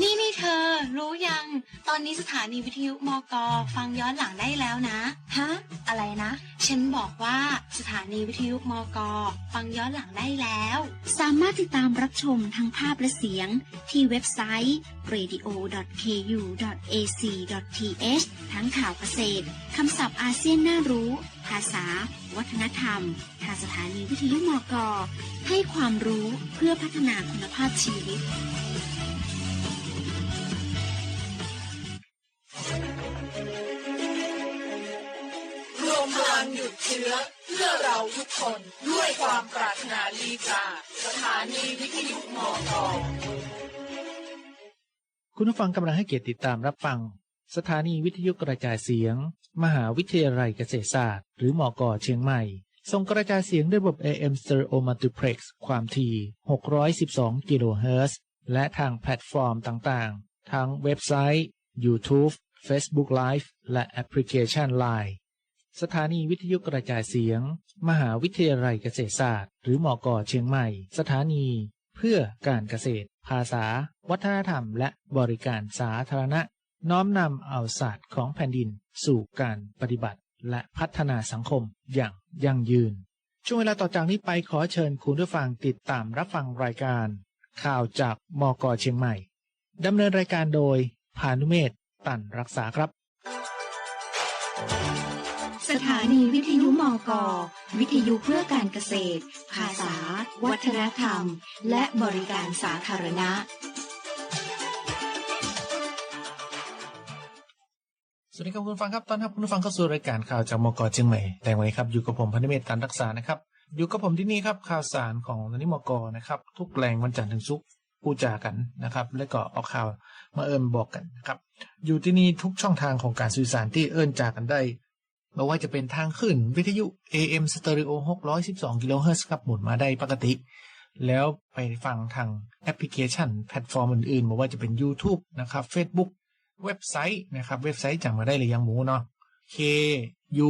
นี่นี่เธอ รู้ยัง ตอนนี้สถานีวิทยุมกฟังย้อนหลังได้แล้วนะ ฮะ อะไรนะ ฉันบอกว่าสถานีวิทยุมกฟังย้อนหลังได้แล้ว สามารถติดตามรับชมทั้งภาพและเสียง ที่เว็บไซต์ radio.ku.ac.th ทั้งข่าวเกษตร คำศัพท์อาเซียนน่ารู้ ภาษา วัฒนธรรม ทางสถานีวิทยุมก ให้ความรู้เพื่อพัฒนาคุณภาพชีวิต รวมพลังหยุดเชื้อเพื่อเราทุกคนด้วยความปรารถนาดีจากสถานีวิทยุมอกคุณผู้ฟังกำลังให้เกียรติติดตามรับฟัง สถานีวิทยุกระจายเสียง มหาวิทยาลัยเกษตรศาสตร์ หรือมอกอเชียงใหม่ ส่งกระจายเสียงด้วยระบบ AM Stereo Multiplex ความถี่ 612 กิโลเฮิรตซ์และทางแพลตฟอร์มต่างๆ ทั้งเว็บไซต์ YouTube Facebook Live และแอปพลิเคชัน Line สถานีวิทยุกระจายเสียง มหาวิทยาลัยเกษตรศาสตร์ หรือมอกอเชียงใหม่ สถานี เพื่อการเกษตร ภาษา วัฒนธรรม และบริการสาธารณะ น้อมนำเอาศาสตร์ของแผ่นดิน สู่การปฏิบัติ และพัฒนาสังคมอย่างยั่งยืน ช่วงเวลาต่อจากนี้ไปขอเชิญคุณผู้ฟังติดตามรับฟังรายการ ข่าวจากมกเชียงใหม่ดำเนินรายการโดยพานุเมธตันรักษาครับ สถานีวิทยุมก วิทยุเพื่อการเกษตร ภาษา วัฒนธรรม และบริการสาธารณะ สวัสดีครับคุณฟังครับตอนรับคุณผู้ฟังเข้าสู่รายการข่าวจากมกเชียงใหม่แต่วันนี้ครับอยู่กับผมพันธเมธตันรักษานะครับอยู่กับผมที่นี่ครับข่าวสารของตอนนี้มกนะครับทุกแรงวันจันทร์ถึงศุกร์พูดจากันนะครับ และก็เอาข่าวมาเอิญบอกกันนะครับอยู่ที่นี่ทุกช่องทางของการสื่อสารที่เอิญจากันได้ไม่ว่าจะเป็นทางขึ้นวิทยุ AM Stereo 612กิโลเฮิรตซ์ครับหมุนมาได้ปกติ แล้วไปฟังทางแอปพลิเคชันแพลตฟอร์มอื่นๆไม่ว่าจะเป็น YouTube นะครับ Facebook เว็บไซต์นะครับเว็บไซต์จำมาได้เลยยังหมูเนาะ K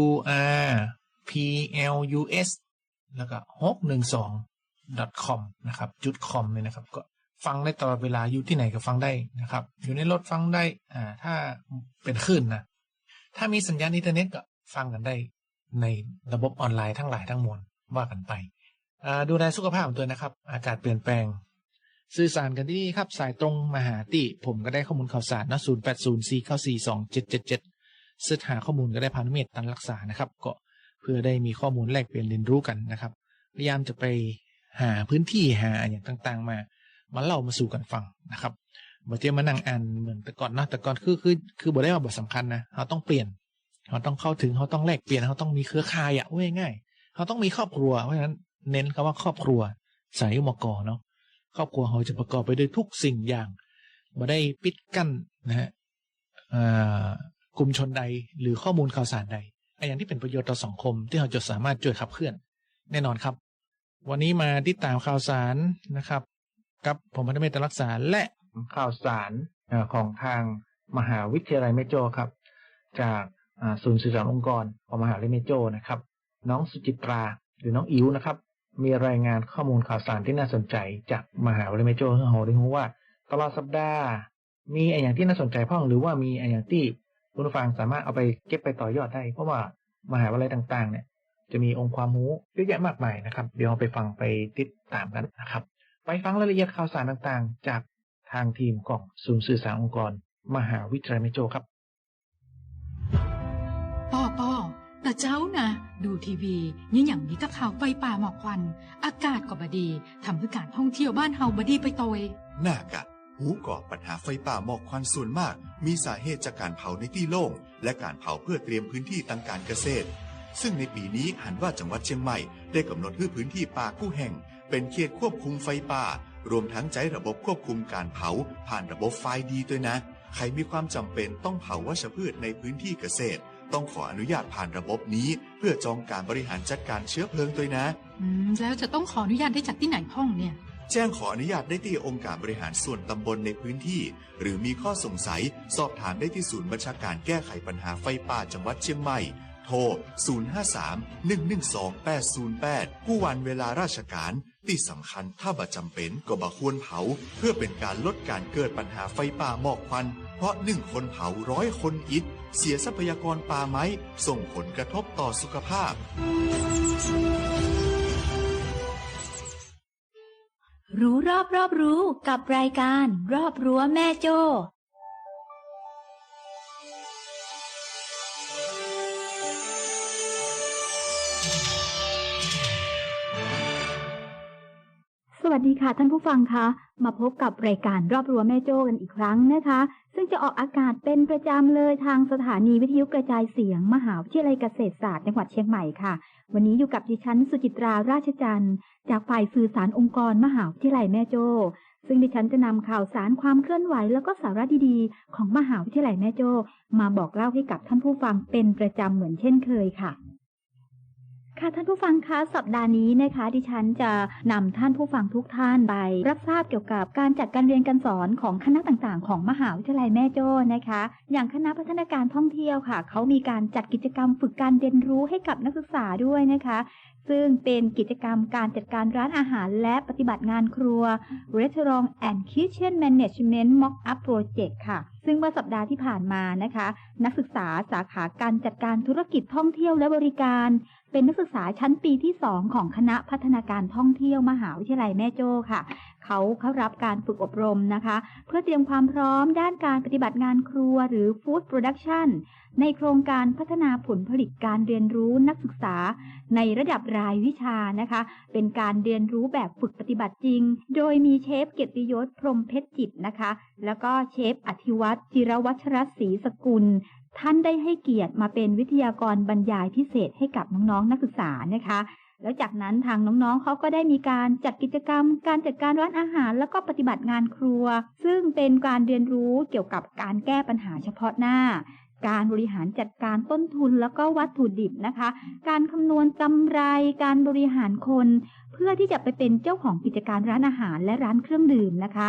U R P L U S แล้วก็612 com นะครับจุด com เลยนะครับก็ฟังได้ตลอดเวลาอยู่ที่ไหนก็ฟังได้นะครับ อยู่ในรถฟังได้อ่าถ้าเป็นคลื่นนะ ถ้ามีสัญญาณอินเทอร์เน็ตก็ฟังกันได้ในระบบออนไลน์ทั้งหลายทั้งมวลว่ากันไป ดูแลสุขภาพของตัวนะครับ อากาศเปลี่ยนแปลง สื่อสารกันที่นี่ครับ สายตรงมหาติ ผมก็ได้ข้อมูลข่าวสารนะ0 8 0 4 9 4 2 7 7 7เสิร์ชหาข้อมูลก็ได้พานุเมตตันรักษานะครับ ก็เพื่อได้มีข้อมูลแลกเปลี่ยนเรียนรู้กันนะครับ พยายามจะไปหาพื้นที่หาอย่างต่างๆ มามาเล่ามาสู่กันฟังนะครับบ่เทียมานั่งอ่านเหมือนแต่ก่อนนะแต่ก่อนคือคือคือบ่ได้มาบทสำคัญนะเราต้องเปลี่ยนเราต้องเข้าถึงเขาต้องแลกเปลี่ยนเขาต้องมีเครือข่ายอะเว้ยง่ายเขาต้องมีครอบครัวเพราะฉะนั้นเน้นคำว่าครอบครัวสายมกเนาะ ครอบครัวเขาจะประกอบไปด้วยทุกสิ่งอย่างมาได้ปิดกั้นนะฮะกลุ่มชนใดหรือข้อมูลข่าวสารใดไอ้อย่างที่เป็นประโยชน์ต่อสังคมที่เราจะสามารถช่วยขับเคลื่อน แน่นอนครับ วันนี้มาติดตามข่าวสารนะครับ กับผมพันธเมตรักษาและข่าวสารของทางมหาวิทยาลัยแม่โจ้ครับ จากศูนย์สื่อสารองค์กรของมหาวิทยาลัยแม่โจ้นะครับ น้องสุจิตราหรือน้องอิ๋วนะครับ มีรายงานข้อมูลข่าวสารที่น่าสนใจจากมหาวิทยาลัยแม่โจ้เราได้รู้ว่า ตลอดสัปดาห์ มีอย่างที่น่าสนใจพ้องหรือว่ามีอย่างที่คุณผู้ฟังสามารถเอาไปเก็บไปต่อยอดได้ เพราะว่ามหาวิทยาลัยต่างๆ เนี่ย จะมีองค์ความรู้เยอะแยะมากมายนะครับ เดี๋ยวเราไปฟังไปติดตามกันนะครับ ไปฟังรายละเอียดข่าวสารต่างๆ จากทางทีมของศูนย์สื่อสารองค์กร มหาวิทยาลัยแม่โจครับ แต่เจ้านะดูทีวียิ่อย่างนี้ก็ข่าวไฟป่าหมอกควัน อากาศก็บดีทำให้การท่องเที่ยวบ้านเฮาบดีไปโตยหน้ากะ หูก่อปัญหาไฟป่าหมอกควันส่วนมาก มีสาเหตุจากการเผาในที่โล่ง และการเผาเพื่อเตรียมพื้นที่ทางการเกษตร ซึ่งในปีนี้หันว่าจังหวัดเชียงใหม่ ได้กำหนดให้พื้นที่ป่ากู้แห่ง เป็นเขตควบคุมไฟป่า รวมทั้งใจระบบควบคุมการเผา ผ่านระบบไฟดีด้วยนะ ใครมีความจำเป็นต้องเผาวัชพืชในพื้นที่เกษตร ต้องขออนุญาตผ่านระบบนี้ เพื่อจองการบริหารจัดการเชื้อเพลิงด้วยนะ อืมแล้วจะต้องขออนุญาตได้จากที่ไหนพ่องเนี่ย แจ้งขออนุญาตได้ที่องค์การบริหารส่วนตำบลในพื้นที่ หรือมีข้อสงสัย สอบถามได้ที่ศูนย์บัญชาการแก้ไขปัญหาไฟป่าจังหวัดเชียงใหม่ โทร 053 112 808 ผู้วันเวลาราชการ ที่สำคัญถ้าบ่จำเป็นก็บ่ควรเผา เพื่อเป็นการลดการเกิดปัญหาไฟป่าหมอกควัน เพราะหนึ่งคนเผาร้อยคนอิฐเสียทรัพยากรป่าไม้ ส่งผลกระทบต่อสุขภาพ รู้รอบรอบรู้กับรายการรอบรั้วแม่โจ้ สวัสดีค่ะท่านผู้ฟังคะ มาพบกับรายการรอบรัวแม่โจ้กันอีกครั้งนะคะ ซึ่งจะออกอากาศเป็นประจำเลยทางสถานีวิทยุกระจายเสียง มหาวิทยาลัยเกษตรศาสตร์จังหวัดเชียงใหม่ค่ะ วันนี้อยู่กับดิฉันสุจิตราราชจันทร์ จากฝ่ายสื่อสารองค์กรมหาวิทยาลัยแม่โจ้ซึ่งดิฉันจะนำข่าวสารความเคลื่อนไหวแล้วก็สาระดีๆ ของมหาวิทยาลัยแม่โจ้มาบอกเล่าให้กับท่านผู้ฟังเป็นประจำเหมือนเช่นเคยค่ะ ค่ะท่านผู้ฟังคะสัปดาห์นี้นะคะดิฉันจะนำท่านผู้ฟังทุกท่านไปรับทราบเกี่ยวกับการจัดการเรียนการสอนของคณะต่างๆ ของมหาวิทยาลัยแม่โจ้นะคะ อย่างคณะพัฒนาการท่องเที่ยวค่ะเขามีการจัดกิจกรรมฝึกการเรียนรู้ให้กับนักศึกษาด้วยนะคะ ซึ่งเป็นกิจกรรมการจัดการร้านอาหารและปฏิบัติงานครัว Restaurant and Kitchen Management Mock-up Project ค่ะซึ่งเมื่อสัปดาห์ที่ผ่านมานะคะ นักศึกษาสาขาการจัดการธุรกิจท่องเที่ยวและบริการ เป็นนักศึกษาชั้นปีที่2ของคณะพัฒนาการท่องเที่ยวมหาวิทยาลัยแม่โจ้ค่ะ เขาเข้ารับการฝึกอบรมนะคะ เพื่อเตรียมความพร้อมด้านการปฏิบัติงานครัวหรือ Food Production ในโครงการพัฒนาผลผลิตการเรียนรู้นักศึกษา ในระดับรายวิชานะคะ เป็นการเรียนรู้แบบฝึกปฏิบัติจริง โดยมีเชฟเกียรติยศพรมเพชรจิตนะคะ แล้วก็เชฟอธิวัตรจิรวัชรศรีสกุล ท่านได้ให้เกียรติมาเป็นวิทยากรบรรยายพิเศษให้กับน้องๆนักศึกษานะคะ แล้วจากนั้นทางน้องๆเขาก็ได้มีการจัดกิจกรรม การจัดการร้านอาหาร แล้วก็ปฏิบัติงานครัว ซึ่งเป็นการเรียนรู้เกี่ยวกับการแก้ปัญหาเฉพาะหน้า การบริหารจัดการต้นทุนแล้วก็วัตถุดิบนะคะ การคำนวณกำไร การบริหารคน เพื่อที่จะไปเป็นเจ้าของกิจการร้านอาหารและร้านเครื่องดื่มนะคะ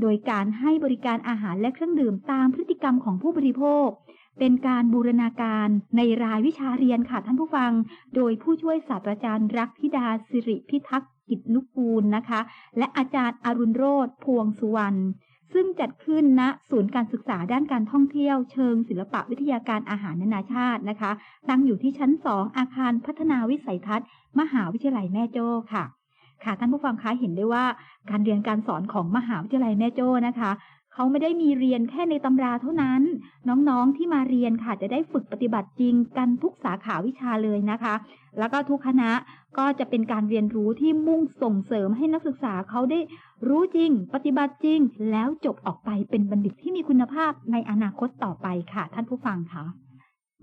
โดยการให้บริการอาหารและเครื่องดื่มตามพฤติกรรมของผู้บริโภค เป็นการบูรณาการในรายวิชาเรียนค่ะท่านผู้ฟัง โดยผู้ช่วยศาสตราจารย์รักธิดาสิริพิทักษ์กิจนุกูลนะคะ และอาจารย์อรุณโรธพวงสุวรรณซึ่งจัดขึ้นณศูนย์การศึกษาด้านการท่องเที่ยวเชิงศิลปะวิทยาการอาหารนานาชาตินะคะ ตั้งอยู่ที่ชั้น 2 อาคารพัฒนาวิสัยทัศน์ มหาวิทยาลัยแม่โจ้ค่ะ ค่ะท่านผู้ฟังคะเห็นได้ว่าการเรียนการสอนของมหาวิทยาลัยแม่โจ้นะคะ เขาไม่ได้มีเรียนแค่ในตำราเท่านั้น น้องๆที่มาเรียนค่ะจะได้ฝึกปฏิบัติจริงกันทุกสาขาวิชาเลยนะคะ แล้วก็ทุกคณะก็จะเป็นการเรียนรู้ที่มุ่งส่งเสริมให้นักศึกษาเขาได้รู้จริง ปฏิบัติจริง แล้วจบออกไปเป็นบัณฑิตที่มีคุณภาพในอนาคตต่อไปค่ะ ท่านผู้ฟังคะ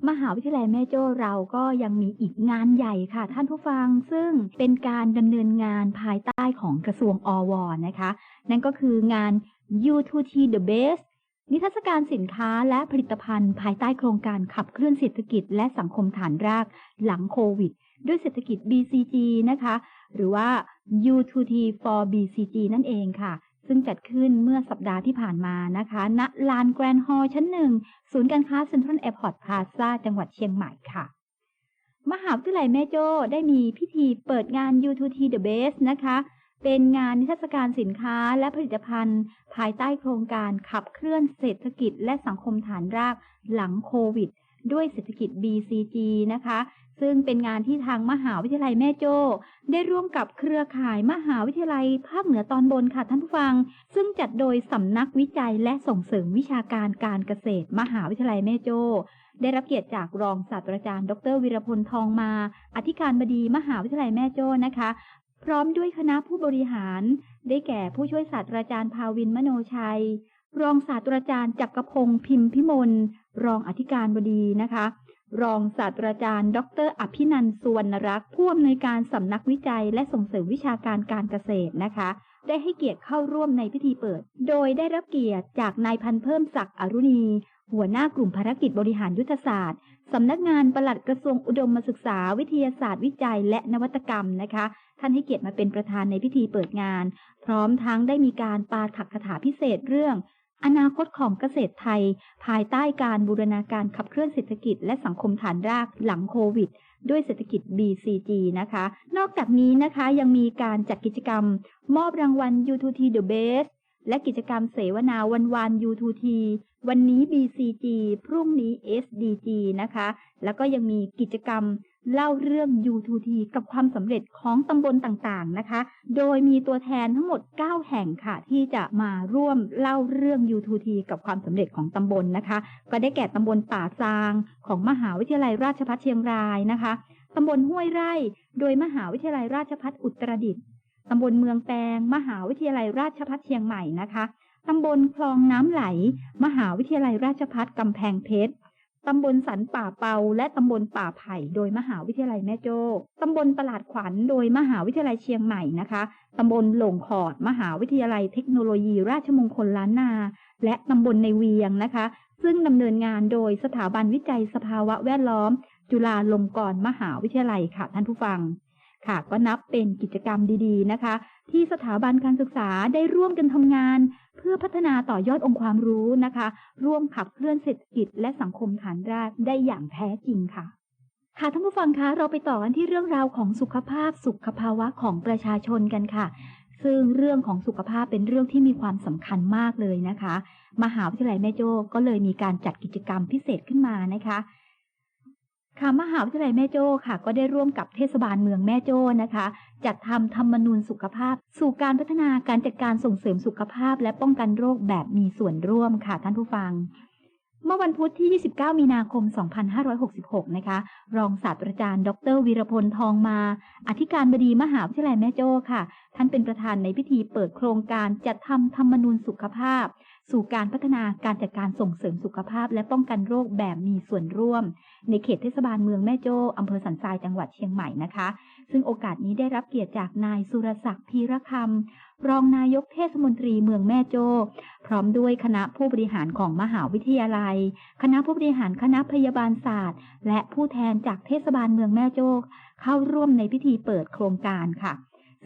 มหาวิทยาลัยแม่โจ้เราก็ยังมีอีกงานใหญ่ค่ะ ท่านผู้ฟังซึ่งเป็นการดำเนินงานภายใต้ของกระทรวงอวนะคะ นั่นก็คืองาน U2T The Best นิทรรศการสินค้าและผลิตภัณฑ์ภายใต้โครงการขับเคลื่อนเศรษฐกิจและสังคมฐานรากหลังโควิด ด้วยเศรษฐกิจ BCG นะคะ หรือว่า U2T for BCG นั่นเองค่ะ ซึ่งจัดขึ้นเมื่อสัปดาห์ที่ผ่านมานะคะ ณ ลานแกรนด์ฮอลล์ชั้นหนึ่ง ศูนย์การค้าเซ็นทรัลแอร์พอร์ตพลาซ่าจังหวัดเชียงใหม่ค่ะ มหาวิทยาลัยแม่โจ้ได้มีพิธีเปิดงาน U2T The Best นะคะ เป็นงานนิทรรศการสินค้าและผลิตภัณฑ์ ภายใต้โครงการขับเคลื่อนเศรษฐกิจและสังคมฐานรากหลังโควิด ด้วยเศรษฐกิจ BCG นะคะ ซึ่งเป็นงานที่ทางมหาวิทยาลัยแม่โจ้ ได้ร่วมกับเครือข่ายมหาวิทยาลัยภาคเหนือตอนบนค่ะท่านผู้ฟัง ซึ่งจัดโดยสำนักวิจัยและส่งเสริมวิชาการการเกษตร มหาวิทยาลัยแม่โจ้ได้รับเกียรติจากรองศาสตราจารย์ ดร วิรพลทองมา อธิการบดีมหาวิทยาลัยแม่โจ้นะคะ พร้อมด้วยคณะผู้บริหาร ได้แก่ผู้ช่วยศาสตราจารย์ภาวินมโนชัย รองศาสตราจารย์จักรพงศ์พิมพิมล รองอธิการบดีนะคะ รองศาสตราจารย์ ดร อภินันสุวรรณรักษ์ผู้อำนวยการสำนักวิจัย และส่งเสริมวิชาการการเกษตรนะคะ ได้ให้เกียรติเข้าร่วมในพิธีเปิด โดยได้รับเกียรติจากนายพันเพิ่มศักดิ์อรุณี หัวหน้ากลุ่มภารกิจบริหารยุทธศาสตร์สำนักงานปลัดกระทรวงอุดมศึกษาวิทยาศาสตร์วิจัยและนวัตกรรมนะคะ ท่านให้เกียรติมาเป็นประธานในพิธีเปิดงาน พร้อมทั้งได้มีการปาถักคาถาพิเศษเรื่อง อนาคตของเกษตรไทย ภายใต้การบูรณาการขับเคลื่อนเศรษฐกิจและสังคมฐานรากหลังโควิด ด้วยเศรษฐกิจ BCG นะคะ นอกจากนี้นะคะยังมีการจัดกิจกรรม มอบรางวัล U2T The Best และกิจกรรมเสวนาวันวาน U2T วันนี้ BCG พรุ่งนี้ SDG นะคะ แล้วก็ยังมีกิจกรรมเล่าเรื่อง U2T กับความสำเร็จของตำบลต่างๆนะคะ โดยมีตัวแทนทั้งหมด 9 แห่งค่ะ ที่จะมาร่วมเล่าเรื่อง U2T กับความสำเร็จของตำบลนะคะ ก็ได้แก่ตำบลป่าซาง ของมหาวิทยาลัยราชภัฏเชียงรายนะคะตำบลห้วยไร่ โดยมหาวิทยาลัยราชภัฏอุตรดิตถ์ ตำบลเมืองแปงมหาวิทยาลัยราชภัฏเชียงใหม่นะคะ ตำบลคลองน้ำไหล มหาวิทยาลัยราชภัฏกำแพงเพชร ตำบลสันป่าเปา และตำบลป่าไผ่ โดยมหาวิทยาลัยแม่โจ้ตำบลตลาดขวัญ โดยมหาวิทยาลัยเชียงใหม่นะคะ ตำบลหลงขอด มหาวิทยาลัยเทคโนโลยี ราชมงคลล้านนา และตำบลในเวียงนะคะ ซึ่งดำเนินงานโดยสถาบันวิจัยสภาวะแวดล้อม จุฬาลงกรณ์มหาวิทยาลัยค่ะท่านผู้ฟัง ค่ะ ก็นับเป็นกิจกรรมดีๆนะคะ ที่สถาบันการศึกษาได้ร่วมกันทำงาน เพื่อพัฒนาต่อยอดองค์ความรู้นะคะ ร่วมขับเคลื่อนเศรษฐกิจและสังคมฐานรากได้อย่างแท้จริงค่ะค่ะท่านผู้ฟังคะเราไปต่อกันที่เรื่องราวของสุขภาพสุขภาวะของประชาชนกันค่ะ ซึ่งเรื่องของสุขภาพเป็นเรื่องที่มีความสำคัญมากเลยนะคะ มหาวิทยาลัยแม่โจ้ก็เลยมีการจัดกิจกรรมพิเศษขึ้นมานะคะ ค่ะมหาวิทยาลัยแม่โจ้ค่ะ ก็ได้ร่วมกับเทศบาลเมืองแม่โจ้นะคะ จัดทำธรรมนูญสุขภาพ สู่การพัฒนาการจัดการส่งเสริมสุขภาพ และป้องกันโรคแบบมีส่วนร่วมค่ะท่านผู้ฟัง เมื่อวันพุธที่ 29 มีนาคม 2566 นะคะ รองศาสตราจารย์ ดรวีรพลทองมา อธิการบดีมหาวิทยาลัยแม่โจ้ค่ะ ท่านเป็นประธานในพิธีเปิดโครงการจัดทำธรรมนูญสุขภาพ สู่การพัฒนาการจัดการส่งเสริมสุขภาพ และป้องกันโรคแบบมีส่วนร่วม ในเขตเทศบาลเมืองแม่โจ้อำเภอสันทรายจังหวัดเชียงใหม่นะคะ ซึ่งโอกาสนี้ได้รับเกียรติจากนายสุรศักดิ์พีระคำรองนายกเทศมนตรีเมืองแม่โจ้ พร้อมด้วยคณะผู้บริหารของมหาวิทยาลัย คณะผู้บริหารคณะพยาบาลศาสตร์ และผู้แทนจากเทศบาลเมืองแม่โจ้ เข้าร่วมในพิธีเปิดโครงการค่ะ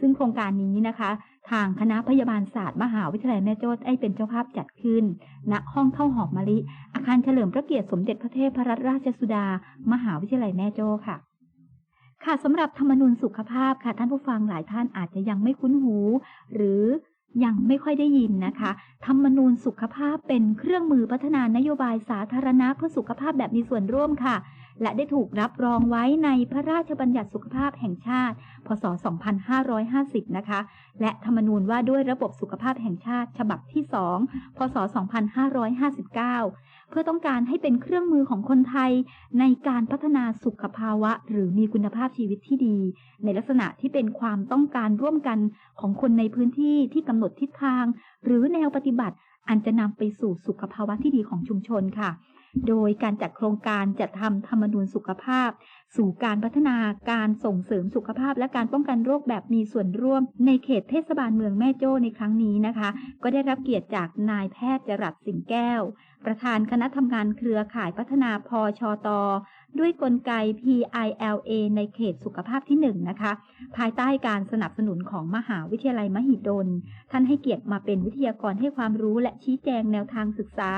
ซึ่งโครงการนี้นะคะ ทางคณะพยาบาลศาสตร์มหาวิทยาลัยแม่โจ้ได้เป็นเจ้าภาพจัดขึ้น ณ ห้องเข้าหอมมะลิ อาคารเฉลิมพระเกียรติสมเด็จพระเทพรัตนราชสุดา มหาวิทยาลัยแม่โจ้ค่ะ ค่ะสำหรับธรรมนูญสุขภาพค่ะ ท่านผู้ฟังหลายท่านอาจจะยังไม่คุ้นหู หรือยังไม่ค่อยได้ยินนะคะ ธรรมนูญสุขภาพเป็นเครื่องมือพัฒนานโยบายสาธารณะเพื่อสุขภาพแบบมีส่วนร่วมค่ะ และได้ถูกรับรองไว้ในพระราชบัญญัติสุขภาพแห่งชาติ พศ 2550 นะคะ และธรรมนูญว่าด้วยระบบสุขภาพแห่งชาติ ฉบับที่ 2 พศ 2559 เพื่อต้องการให้เป็นเครื่องมือของคนไทยในการพัฒนาสุขภาวะ หรือมีคุณภาพชีวิตที่ดี ในลักษณะที่เป็นความต้องการร่วมกันของคนในพื้นที่ที่กำหนดทิศทาง หรือแนวปฏิบัติอันจะนำไปสู่สุขภาวะที่ดีของชุมชนค่ะ โดยการจัดโครงการจัดทำธรรมนูญสุขภาพ สู่การพัฒนาการส่งเสริมสุขภาพ และการป้องกันโรคแบบมีส่วนร่วม ในเขตเทศบาลเมืองแม่โจ้ในครั้งนี้นะคะ ก็ได้รับเกียรติจากนายแพทย์จรัสสิงแก้ว ประธานคณะทำงานเครือข่ายพัฒนาพอชอตอ ด้วยกลไก PILA ในเขตสุขภาพที่1นะคะ ภายใต้การสนับสนุนของมหาวิทยาลัยมหิดล ท่านให้เกียรติมาเป็นวิทยากรให้ความรู้และชี้แจงแนวทางศึกษา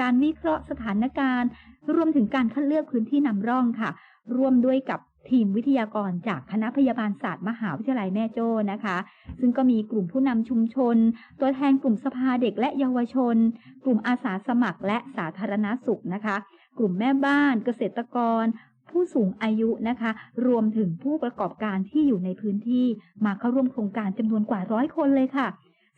การวิเคราะห์สถานการณ์ รวมถึงการคัดเลือกพื้นที่นำร่องค่ะ ร่วมด้วยกับทีมวิทยากรจากคณะพยาบาลศาสตร์มหาวิทยาลัยแม่โจ้นะคะ ซึ่งก็มีกลุ่มผู้นำชุมชน ตัวแทนกลุ่มสภาเด็กและเยาวชน กลุ่มอาสาสมัครและสาธารณสุขนะคะ กลุ่มแม่บ้านเกษตรกร ผู้สูงอายุนะคะ รวมถึงผู้ประกอบการที่อยู่ในพื้นที่ มาเข้าร่วมโครงการจำนวนกว่าร้อยคนเลยค่ะ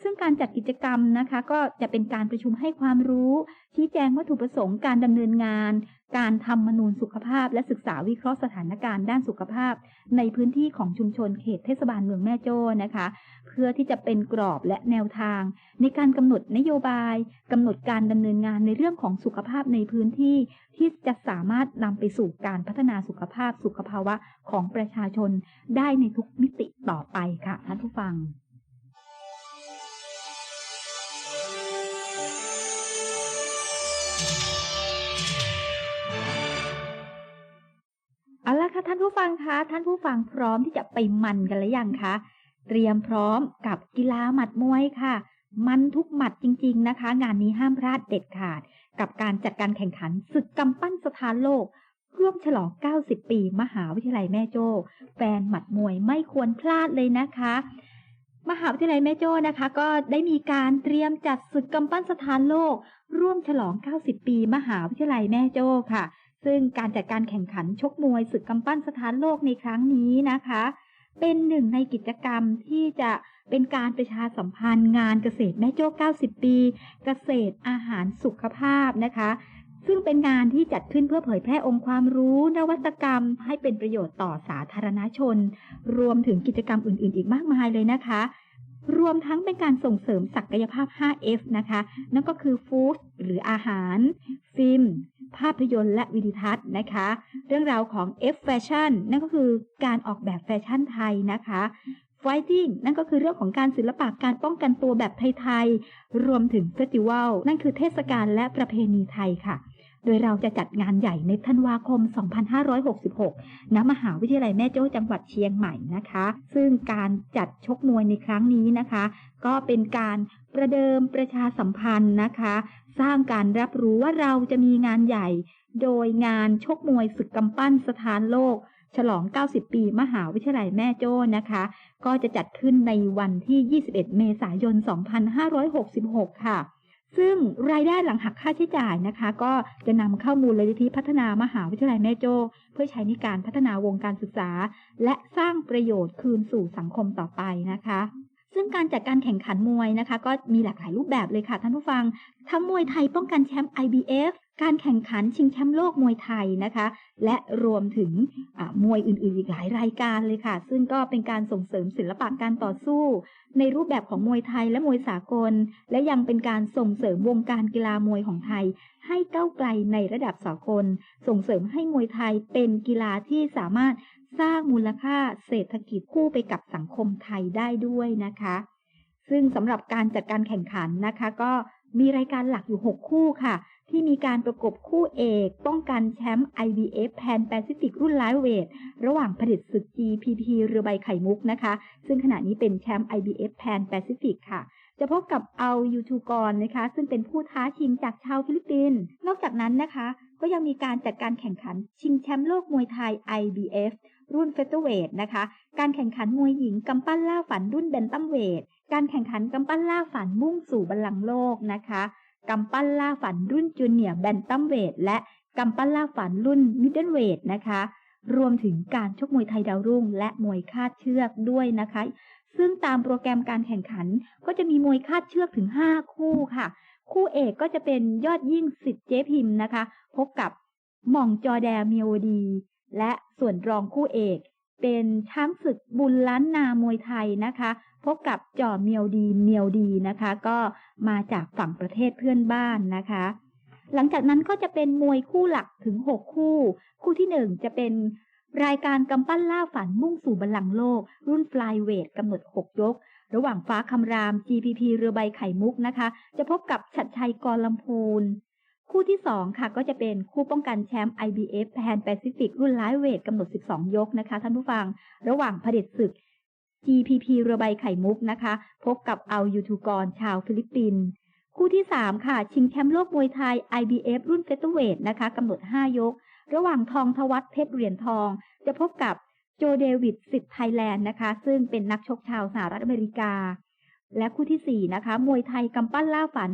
ซึ่งการจัดกิจกรรมนะคะ ก็จะเป็นการประชุมให้ความรู้ ชี้แจงวัตถุประสงค์การดำเนินงาน การทำมนูญสุขภาพ และศึกษาวิเคราะห์สถานการณ์ด้านสุขภาพ ในพื้นที่ของชุมชนเขตเทศบาลเมืองแม่โจ้นะคะ เพื่อที่จะเป็นกรอบและแนวทาง ในการกำหนดนโยบายกำหนดการดำเนินงานในเรื่องของสุขภาพในพื้นที่ ที่จะสามารถนำไปสู่การพัฒนาสุขภาพสุขภาวะของประชาชนได้ในทุกมิติต่อไปค่ะท่านผู้ฟัง เอาละค่ะท่านผู้ฟังคะท่านผู้ฟังพร้อมที่จะไปมันกันหรือยังคะ เตรียมพร้อมกับกีฬาหมัดมวยค่ะ มันทุกหมัดจริง ๆนะคะ งานนี้ห้ามพลาดเด็ดขาด กับการจัดการแข่งขันศึกกำปั้นสถานโลก ร่วมฉลอง 90 ปี มหาวิทยาลัยแม่โจ้ แฟนหมัดมวยไม่ควรพลาดเลยนะคะ มหาวิทยาลัยแม่โจ้นะคะ ก็ได้มีการเตรียมจัดศึกกำปั้นสถานโลก ร่วมฉลอง 90 ปี มหาวิทยาลัยแม่โจ้ค่ะ ซึ่งการจัดการแข่งขันชกมวยศึกกำปั้นสถานโลกในครั้งนี้นะคะ เป็นหนึ่งในกิจกรรมที่จะเป็นการประชาสัมพันธ์งานเกษตรแม่โจ้90 ปี เกษตรอาหารสุขภาพนะคะ ซึ่งเป็นงานที่จัดขึ้นเพื่อเผยแพร่องค์ความรู้ นวัตกรรม ให้เป็นประโยชน์ต่อสาธารณชน รวมถึงกิจกรรมอื่น ๆ อีกมากมายเลยนะคะรวมทั้งเป็นการส่งเสริมศักยภาพ 5F นะคะ นั่นก็คือฟู้ดหรืออาหารฟิล์มาพยนตร์และวิดิทัศน์นะคะ เรื่องราวของ F Fashion นั่นก็คือการออกแบบแฟชั่นไทยนะคะ Fighting นั่นก็คือเรื่องของการศิลปะการป้องกันตัวแบบไทย ๆ รวมถึงเฟสติวัลนั่นคือเทศกาลและประเพณีไทยค่ะ โดยเราจะจัดงานใหญ่ในธันวาคม 2566 ณ มหาวิทยาลัยแม่โจ้จังหวัดเชียงใหม่นะคะ ซึ่งการจัดชกมวยในครั้งนี้นะคะ ก็เป็นการประเดิมประชาสัมพันธ์นะคะ สร้างการรับรู้ว่าเราจะมีงานใหญ่ โดยงานชกมวยศึกกำปั้นสถานโลก ฉลอง 90 ปี มหาวิทยาลัยแม่โจ้นะคะ ก็จะจัดขึ้นในวันที่ 21 เมษายน 2566 ค่ะ ซึ่งรายได้หลังหักค่าใช้จ่ายนะคะ ก็จะนำเข้ามูลนิธิพัฒนามหาวิทยาลัยแม่โจ้เพื่อใช้ในการพัฒนาวงการศึกษา และสร้างประโยชน์คืนสู่สังคมต่อไปนะคะ ซึ่งการจัดการแข่งขันมวยนะคะ ก็มีหลากหลายรูปแบบเลยค่ะท่านผู้ฟัง ทั้งมวยไทยป้องกันแชมป์ IBF การแข่งขันชิงแชมป์โลกมวยไทยนะคะ และรวมถึงมวยอื่นๆ อีกหลายรายการเลยค่ะ ซึ่งก็เป็นการส่งเสริมศิลปะการต่อสู้ ในรูปแบบของมวยไทยและมวยสากล และยังเป็นการส่งเสริมวงการกีฬามวยของไทย ให้ก้าวไกลในระดับสากล ส่งเสริมให้มวยไทยเป็นกีฬาที่สามารถ สร้างมูลค่าเศรษฐกิจคู่ไปกับสังคมไทยได้ด้วยนะคะ ซึ่งสำหรับการจัดการแข่งขันนะคะ ก็มีรายการหลักอยู่ 6 คู่ค่ะ ที่มีการประกบคู่เอก ป้องกันแชมป์ IBF Pan Pacific รุ่นไลท์เวท ระหว่างผลิตศึก GPP เรือใบไข่มุกนะคะ ซึ่งขณะนี้เป็นแชมป์ IBF Pan Pacific ค่ะจะพบกับเอายูทูกรนะคะ ซึ่งเป็นผู้ท้าชิงจากชาวฟิลิปปินส์นอกจากนั้นนะคะ ก็ยังมีการจัดการแข่งขันชิงแชมป์โลกมวยไทย IBF รุ่นเฟเธอร์เวทนะคะ การแข่งขันมวยหญิงกำปั้นล่าฝันรุ่นเบนตัมเวท การแข่งขันกำปั้นล่าฝันมุ่งสู่บัลลังก์โลกนะคะกำปั้นล่าฝันรุ่นจูเนียร์แบนตัมเวทและกำปั้นล่าฝันรุ่นมิดเดิลเวทนะคะ รวมถึงการชกมวยไทยดาวรุ่ง และมวยคาดเชือกด้วยนะคะ ซึ่งตามโปรแกรมการแข่งขันก็จะมีมวยคาดเชือกถึง 5 คู่ค่ะ คู่เอกก็จะเป็นยอดยิ่งสิทธิ์เจ๊พิมพ์นะคะ พบกับหม่องจอแดเมียวดี และส่วนรองคู่เอก เป็นช้างศึกบุญล้านนามวยไทยนะคะ พบกับจ่อเมียวดีเมียวดีนะคะ ก็มาจากฝั่งประเทศเพื่อนบ้านนะคะ หลังจากนั้นก็จะเป็นมวยคู่หลักถึง 6 คู่ คู่ที่ 1 จะเป็นรายการกำปั้นล่าฝันมุ่งสู่บัลลังก์โลก รุ่นฟลายเวทกำหนด 6 ยก ระหว่างฟ้าคำราม GPP เรือใบไข่มุกนะคะ จะพบกับชัดชัยกรลำพูน คู่ที่ 2 ค่ะ ก็จะเป็นคู่ป้องกันแชมป์ IBF Pan Pacific รุ่นไลท์เวทกำหนด 12 ยกนะคะ ท่านผู้ฟังระหว่างเผด็จศึก GPP เรือใบไข่มุกนะคะ พบกับเอายูทูกรชาวฟิลิปปินส์คู่ที่ 3 ค่ะ ชิงแชมป์โลกมวยไทย IBF รุ่นเฟเธอร์เวทนะคะกำหนด 5 ยก ระหว่างทองทวัฒเพชรเหรียญทอง จะพบกับโจเดวิดสิทธิ์ไทยแลนด์นะคะ ซึ่งเป็นนักชกชาวสหรัฐอเมริกา และคู่ทีสี่ 4 นะคะ มวยไทยกำปั้นล่าฝัน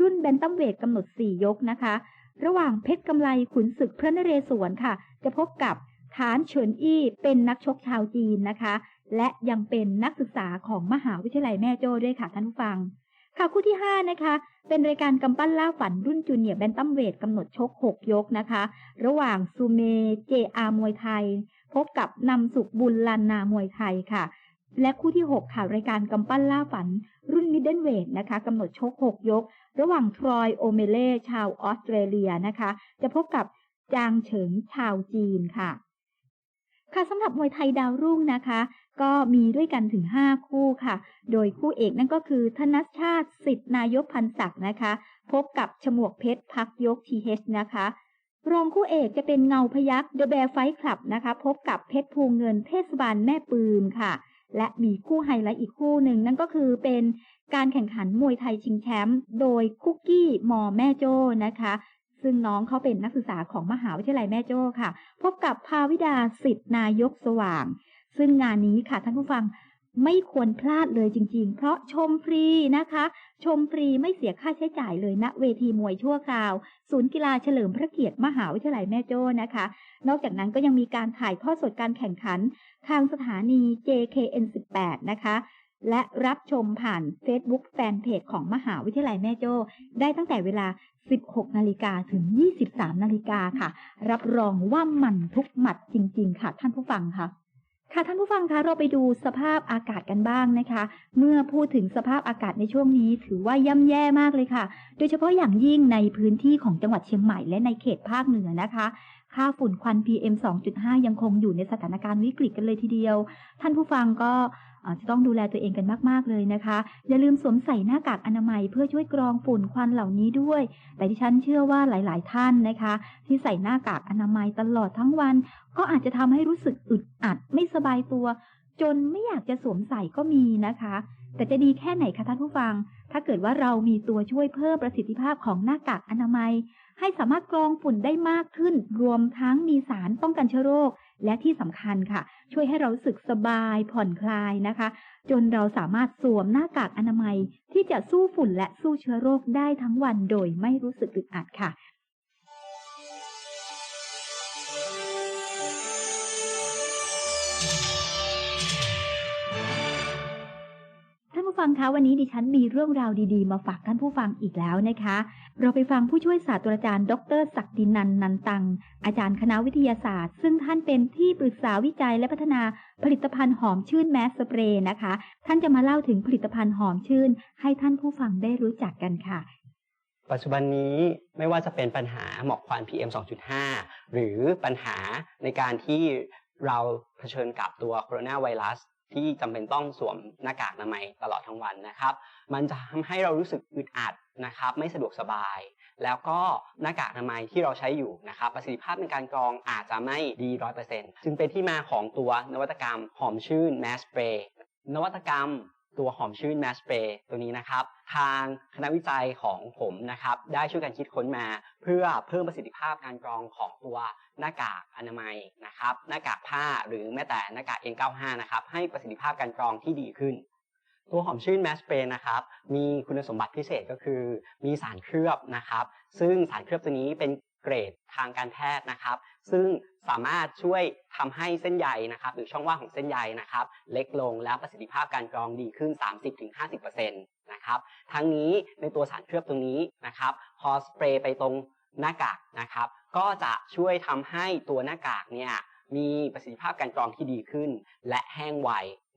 รุ่นแบนตัมเวทกำหนด 4 ยกนะคะ ระหว่างเพชรกำไลขุนศึกพระนเรศวรค่ะ จะพบกับฐานเฉินอี้เป็นนักชกชาวจีนนะคะ และยังเป็นนักศึกษาของมหาวิทยาลัยแม่โจ้ด้วยค่ะท่านผู้ฟัง ค่ะคู่ที่ 5 นะคะ เป็นรายการกำปั้นล่าฝันรุ่นจูเนียร์แบนตัมเวทกำหนดชก 6 ยกนะคะ ระหว่างซูเมเจอามวยไทย พบกับนำสุขบุญลันนามวยไทยค่ะ และคู่ที่ 6 ค่ะรายการกำปั้นล่าฝัน รุ่นมิดเดิลเวทนะคะกำหนดชก 6 ยก ระหว่างทรอยโอเมเล่ชาวออสเตรเลียนะคะ จะพบกับจางเฉิงชาวจีนค่ะ ค่ะสำหรับมวยไทยดาวรุ่งนะคะ ก็มีด้วยกันถึง 5 คู่ค่ะ โดยคู่เอกนั่นก็คือธนชชาติสิทธินายกพันศักดิ์นะคะ พบกับฉมวกเพชรพักยกทีเฮนะคะรองคู่เอกจะเป็นเงาพยักเดอะแบร์ไฟคลับนะคะ พบกับเพชรภูเงินเทศบาลแม่ปืมค่ะ และมีคู่ไฮไลท์อีกคู่หนึ่งนั่นก็คือเป็นการแข่งขันมวยไทยชิงแชมป์โดยคุกกี้มอแม่โจ้นะคะ ซึ่งน้องเขาเป็นนักศึกษาของมหาวิทยาลัยแม่โจ้ค่ะ พบกับภาวิดาสิทธินายกสว่าง ซึ่งงานนี้ค่ะท่านผู้ฟัง ไม่ควรพลาดเลยจริง ๆ เพราะชมฟรีนะคะ ชมฟรีไม่เสียค่าใช้จ่ายเลยณเวทีมวยชั่วคราว ศูนย์กีฬาเฉลิมพระเกียรติมหาวิทยาลัยแม่โจ้นะคะ นอกจากนั้นก็ยังมีการถ่ายทอดสดการแข่งขัน ทางสถานี JKN 18นะคะและรับชมผ่าน Facebook แฟนเพจของมหาวิทยาลัยแม่โจ้ได้ตั้งแต่เวลา 16 นาฬิกาถึง 23 นาฬิกาค่ะ รับรองว่ามันทุกหมัดจริง ๆ ค่ะ ท่านผู้ฟังค่ะ ค่ะท่านผู้ฟังคะเราไปดูสภาพอากาศกันบ้างนะคะ เมื่อพูดถึงสภาพอากาศในช่วงนี้ ถือว่าย่ำแย่มากเลยค่ะ โดยเฉพาะอย่างยิ่งในพื้นที่ของจังหวัดเชียงใหม่และในเขตภาคเหนือนะคะ ค่าฝุ่นควัน PM 2.5 ยังคงอยู่ในสถานการณ์วิกฤตกันเลยทีเดียว ท่านผู้ฟังก็ จะต้องดูแลตัวเองกันมาก ๆ เลยนะคะ อย่าลืมสวมใส่หน้ากากอนามัยเพื่อช่วยกรองฝุ่นควันเหล่านี้ด้วย แต่ที่ฉันเชื่อว่าหลาย ๆ ท่านนะคะ ที่ใส่หน้ากากอนามัยตลอดทั้งวัน ก็อาจจะทำให้รู้สึกอึดอัดไม่สบายตัว จนไม่อยากจะสวมใส่ก็มีนะคะ แต่จะดีแค่ไหนคะท่านผู้ฟัง ถ้าเกิดว่าเรามีตัวช่วยเพิ่มประสิทธิภาพของหน้ากากอนามัย ให้สามารถกรองฝุ่นได้มากขึ้น รวมทั้งมีสารป้องกันเชื้อโรค และที่สำคัญค่ะ ช่วยให้เราสึกสบายผ่อนคลายนะคะ จนเราสามารถสวมหน้ากากอนามัย ที่จะสู้ฝุ่นและสู้เชื้อโรคได้ทั้งวันโดยไม่รู้สึกอึดอัดค่ะ ผู้ฟังคะวันนี้ดิฉันมีเรื่องราวดีๆ มาฝากท่านผู้ฟังอีกแล้วนะคะ เราไปฟังผู้ช่วยศาสตราจารย์ ดรศักดินันนันตัง อาจารย์คณะวิทยาศาสตร์ ซึ่งท่านเป็นที่ปรึกษาวิจัยและพัฒนาผลิตภัณฑ์หอมชื่นแมสสเปรย์นะคะ ท่านจะมาเล่าถึงผลิตภัณฑ์หอมชื่น ให้ท่านผู้ฟังได้รู้จักกันค่ะ ปัจจุบันนี้ไม่ว่าจะเป็นปัญหาหมอกควัน PM 2.5 หรือปัญหาในการที่เราเผชิญกับตัวโคโรนาไวรัส ที่จำเป็นต้องสวมหน้ากากอนามัยตลอดทั้งวันนะครับ มันจะทำให้เรารู้สึกอึดอัดนะครับ ไม่สะดวกสบาย แล้วก็หน้ากากอนามัยที่เราใช้อยู่นะครับ ประสิทธิภาพในการกรองอาจจะไม่ดีร้อยเปอร์เซ็นต์จึงเป็นที่มาของตัวนวัตกรรมหอมชื่นแมสเปรย์นวัตกรรม ตัวหอมชื่นแมสเปรย์ตัวนี้นะครับ ทางคณะวิจัยของผมนะครับ ได้ช่วยกันคิดค้นมา เพื่อเพิ่มประสิทธิภาพการกรองของตัวหน้ากากอนามัยนะครับ หน้ากากผ้าหรือแม้แต่หน้ากาก N95 นะครับ ให้ประสิทธิภาพการกรองที่ดีขึ้น ตัวหอมชื่นแมสเปรย์นะครับ มีคุณสมบัติพิเศษก็คือ มีสารเคลือบนะครับ ซึ่งสารเคลือบตัวนี้เป็นเกรดทางการแพทย์นะครับ ซึ่งสามารถช่วยทำให้เส้นใยนะครับหรือช่องว่างของเส้นใยนะครับ เล็กลงแล้วประสิทธิภาพการกรองดีขึ้น 30-50%นะครับทั้งนี้ในตัวสารเคลือบตรงนี้นะครับพอสเปรย์ไปตรงหน้ากากนะครับ ก็จะช่วยทำให้ตัวหน้ากากเนี่ยมีประสิทธิภาพการกรองที่ดีขึ้น และแห้งไว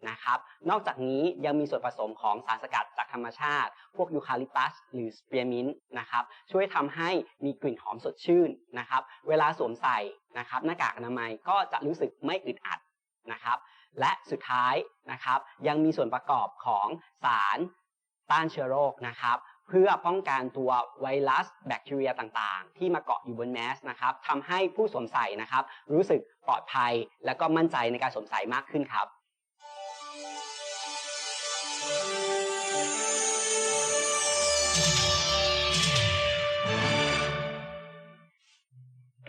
นะครับ นอกจากนี้ยังมีส่วนผสมของสารสกัดจากธรรมชาติ พวกยูคาลิปตัสหรือสเปียร์มินต์นะครับ ช่วยทำให้มีกลิ่นหอมสดชื่นนะครับ เวลาสวมใส่นะครับหน้ากากอนามัยก็จะรู้สึกไม่อึดอัดนะครับ และสุดท้ายนะครับ ยังมีส่วนประกอบของสารต้านเชื้อโรคนะครับเพื่อป้องกันตัวไวรัสแบคทีเรียต่างๆ ที่มาเกาะอยู่บนแมสนะครับทำให้ผู้สวมใส่นะครับ รู้สึกปลอดภัย และก็มั่นใจในการสวมใส่มากขึ้นครับ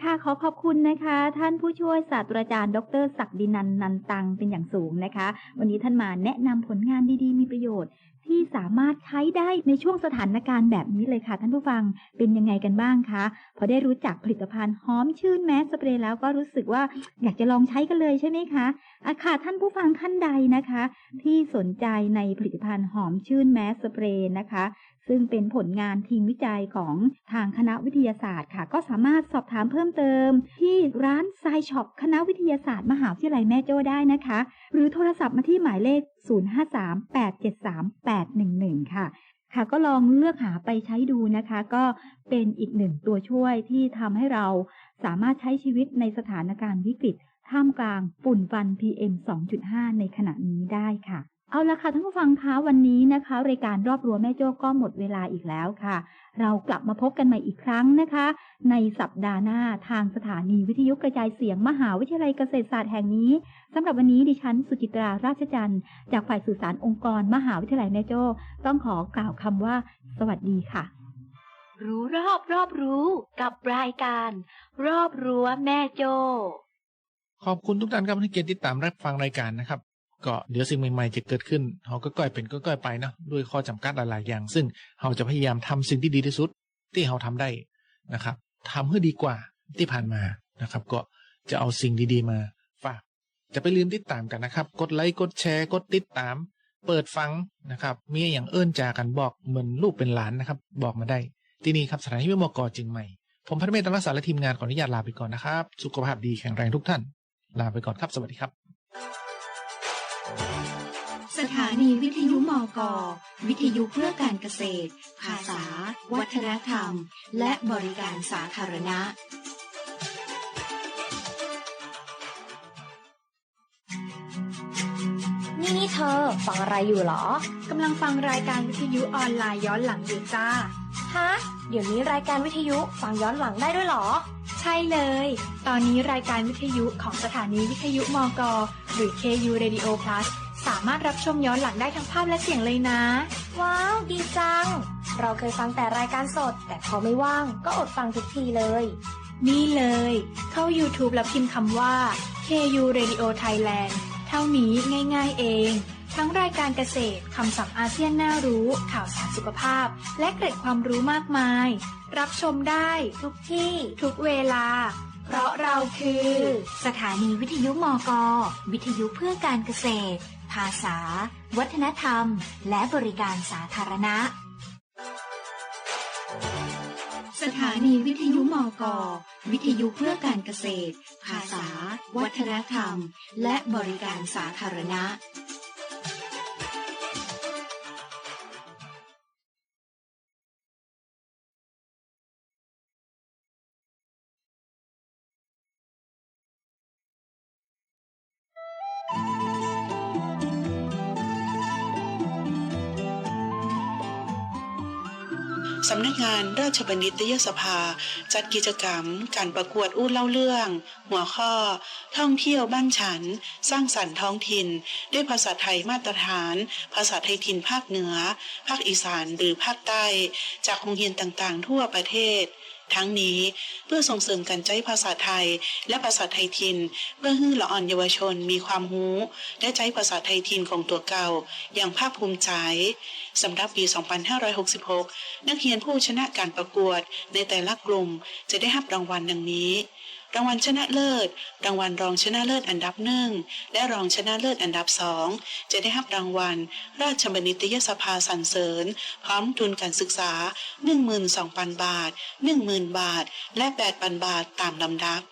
ค่ะขอขอบคุณนะคะ ท่านผู้ช่วยศาสตราจารย์ ดรศักดินันนันตังเป็นอย่างสูงนะคะ วันนี้ท่านมาแนะนำผลงานดีๆ มีประโยชน์ ที่สามารถใช้ได้ในช่วงสถานการณ์แบบนี้เลยค่ะท่านผู้ฟังเป็นยังไงกันบ้างคะพอได้รู้จักผลิตภัณฑ์หอมชื่นแมสสเปรย์แล้วก็รู้สึกว่าอยากจะลองใช้กันเลยใช่ไหมคะอะค่ะท่านผู้ฟังท่านใดนะคะ ที่สนใจในผลิตภัณฑ์หอมชื่นแมสสเปรย์นะคะซึ่งเป็นผลงานทีมวิจัยของทางคณะวิทยาศาสตร์ค่ะ ก็สามารถสอบถามเพิ่มเติม ที่ร้านไซช็อปคณะวิทยาศาสตร์ มหาวิทยาลัยแม่โจ้ได้นะคะ หรือโทรศัพท์มาที่หมายเลข 0538738111 ค่ะ ค่ะก็ลองเลือกหาไปใช้ดูนะคะ ก็เป็นอีกหนึ่งตัวช่วยที่ทำให้เราสามารถใช้ชีวิตในสถานการณ์วิกฤต ท่ามกลางฝุ่นฟัน PM 2.5 ในขณะนี้ได้ค่ะ เอาละค่ะท่านผู้ฟังคะวันนี้นะคะ รายการรอบรั้วแม่โจ้ก็หมดเวลาอีกแล้วค่ะ เรากลับมาพบกันใหม่อีกครั้งนะคะ ในสัปดาห์หน้าทางสถานีวิทยุกระจายเสียงมหาวิทยาลัยเกษตรศาสตร์แห่งนี้สำหรับวันนี้ดิฉันสุจิตราราชจันทร์จากฝ่ายสื่อสารองค์กร มหาวิทยาลัยแม่โจ้ต้องขอกล่าวคำว่า สวัสดีค่ะ รู้รอบรอบรู้กับรายการ รอบรั้วแม่โจ้ขอบคุณทุกท่านครับที่เกียรติติดตามรับฟังรายการนะครับ ก็เดี๋ยวสิ่งใหม่ๆจะเกิดขึ้นเราก็ก้อยเป็นก็ก้อยไปเนาะด้วยข้อจำกัดหลายๆอย่าง ซึ่งเราจะพยายามทำสิ่งที่ดีที่สุดที่เราทำได้นะครับทำให้ดีกว่าที่ผ่านมานะครับ ก็จะเอาสิ่งดีๆมาฝากจะไปลืมติดตามกันนะครับ กดไลค์กดแชร์กดติดตาม เปิดฟังนะครับ มีอย่างเอิ้นจากันบอกเหมือนลูกเป็นหลานนะครับ บอกมาได้ ที่นี่ครับสถานที่วิมกจริงใหม่ ผมพัฒเมธตรักษาและทีมงานขออนุญาตลาไปก่อนนะครับ สุขภาพดีแข็งแรงทุกท่าน ลาไปก่อนครับสวัสดีครับ สถานีวิทยุมกวิทยุเพื่อการเกษตร ภาษา วัฒนธรรม และบริการสาธารณะ นี่นี่เธอ ฟังอะไรอยู่หรอ กำลังฟังรายการวิทยุออนไลน์ย้อนหลังอยู่จ้า ฮะ เดี๋ยวนี้รายการวิทยุฟังย้อนหลังได้ด้วยหรอใช่เลย ตอนนี้รายการวิทยุของสถานีวิทยุมก หรือ KU Radio Plus สามารถรับชมย้อนหลังได้ทั้งภาพและเสียงเลยนะ ว้าว ดีจัง เราเคยฟังแต่รายการสด แต่พอไม่ว่างก็อดฟังทุกทีเลย นี่เลย เข้า YouTube แล้วพิมพ์คำว่า KU Radio Thailand เท่านี้ง่าย ๆ เอง ทั้งรายการเกษตร คำศัพท์อาเซียนน่ารู้ ข่าวสารสุขภาพ และเกร็ดความรู้มากมาย รับชมได้ทุกที่ทุกเวลา เพราะเราคือ สถานีวิทยุมก วิทยุเพื่อการเกษตร ภาษา วัฒนธรรม และบริการสาธารณะ สถานีวิทยุมก วิทยุเพื่อการเกษตร ภาษา วัฒนธรรม และบริการสาธารณะ สำนักงานราชบัณฑิตยสภา จัดกิจกรรม การประกวดอู้เล่าเรื่อง หัวข้อ ท่องเที่ยวบ้านฉัน สร้างสรรค์ท้องถิ่น ด้วยภาษาไทยมาตรฐาน ภาษาไทยถิ่นภาคเหนือ ภาคอีสานหรือภาคใต้ จากโรงเรียนต่างๆ ทั่วประเทศ ทั้งนี้เพื่อส่งเสริมการใช้ภาษาไทย และภาษาไทยทิน เพื่อให้ละอ่อนเยาวชนมีความรู้ และใช้ภาษาไทยทินของตัวเก่า อย่างภาคภูมิใจสำหรับปี 2566 นักเรียนผู้ชนะการประกวดในแต่ละกลุ่มจะได้รับรางวัลดังนี้ รางวัลชนะเลิศ รางวัลรองชนะเลิศอันดับหนึ่งและรองชนะเลิศอันดับสองจะได้รับรางวัล ราชบัณฑิตยสภาสรรเสริญ พร้อมทุนการศึกษา 12,000 บาท 10,000 บาท และ 8,000 บาทตามลำดับ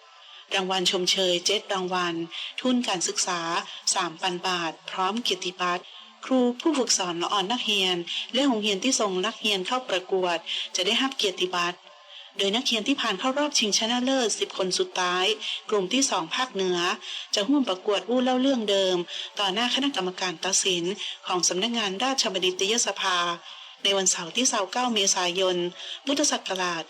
รางวัลชมเชยเจ็ดรางวัล ทุนการศึกษา 3,000 บาท พร้อมเกียรติบัตรครูผู้ฝึกสอนละอ่อนนักเรียน และโรงเรียนที่ส่งนักเรียนเข้าประกวด จะได้รับเกียรติบัตร โดยนักเรียนที่ผ่านเข้ารอบชิงชนะเลิศ 10 คนสุดท้าย กลุ่มที่ 2 ภาคเหนือ จะร่วมประกวดอู้เล่าเรื่องเดิม ต่อหน้าคณะกรรมการตัดสินของสำนักงานราชบัณฑิตยสภา ในวันเสาร์ที่29เมษายน พุทธศักราช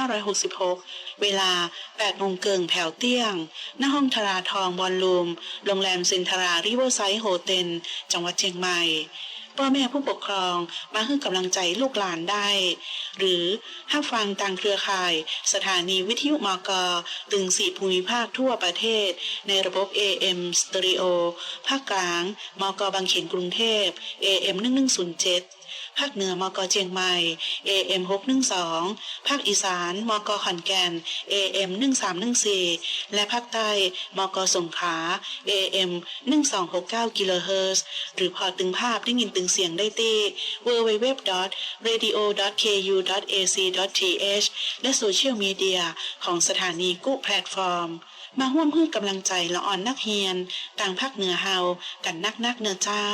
2566 เวลา8โมงเกิงแผวเตี้ยงหน้าห้องธราทองบอลลูม โรงแรมซินทราริเวอร์ไซด์โฮเทล จังหวัดเชียงใหม่ พ่อแม่ผู้ปกครองมาให้กำลังใจลูกหลานได้ หรือห้าฟังทางเครือข่าย สถานีวิทยุมกตึงสี่ภูมิภาคทั่วประเทศ ในระบบ AM สตอริโอภาคกลาง มกบางเขนกรุงเทพ AM 1107 ภาคเหนือมกเชียงใหม่ AM 612 ภาคอีสานมกขอนแก่น AM 1314 และภาคใต้มกสงขลา AM 1269 กิโลเฮิรตซ์หรือพอตึงภาพได้ยินตึงเสียงได้ที่ www.radio.ku.ac.th และโซเชียลมีเดียของสถานีกู้แพลตฟอร์ม มาร่วมเพื่อกำลังใจละอ่อนนักเรียน ต่างภาคเหนือเฮากันนักนักเนื้อเจ้า